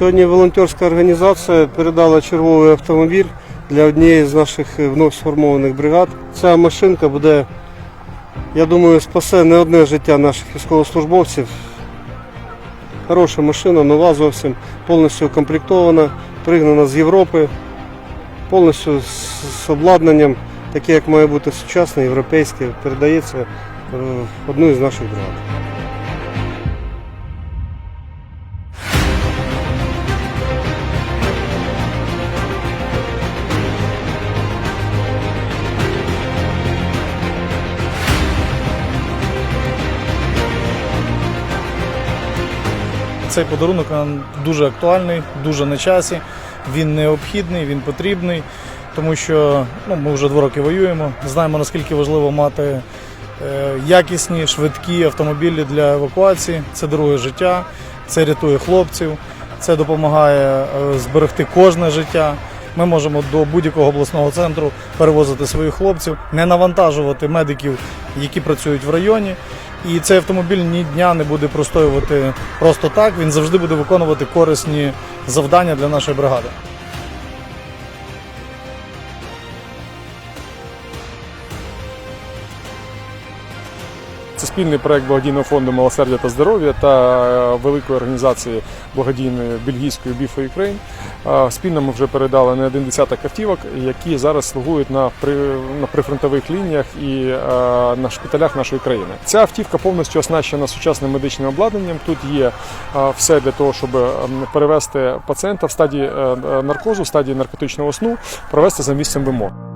Сьогодні волонтерська організація передала черговий автомобіль для однієї з наших е, вновь сформованих бригад. Ця машинка буде, я думаю, спасе не одне життя наших військовослужбовців. Хороша машина, нова зовсім, повністю укомплектована, пригнана з Європи, повністю з, обладнанням, таке, як має бути сучасне, європейське, передається е, в одну із наших бригад. Цей подарунок дуже актуальний, дуже на часі. Він необхідний, він потрібний, тому що ну, ми вже два роки воюємо. Знаємо наскільки важливо мати е, якісні, швидкі автомобілі для евакуації. Це дарує життя, це рятує хлопців, це допомагає е, зберегти кожне життя. Ми можемо до будь-якого обласного центру перевозити своїх хлопців, не навантажувати медиків, які працюють в районі. І цей автомобіль ні дня не буде простоювати просто так. Він завжди буде виконувати корисні завдання для нашої бригади. Це спільний проект благодійного фонду Милосердя та здоров'я та е, великої організації благодійної бельгійської Біфо Ukraine. Е, Спільно ми вже передали не один десяток автівок, які зараз слугують на, при, на прифронтових лініях і е, на шпиталях нашої країни. Ця автівка повністю оснащена сучасним медичним обладнанням. Тут є все для того, щоб перевести пацієнта в стадії наркозу, в стадії наркотичного сну, провести за місцем вимог.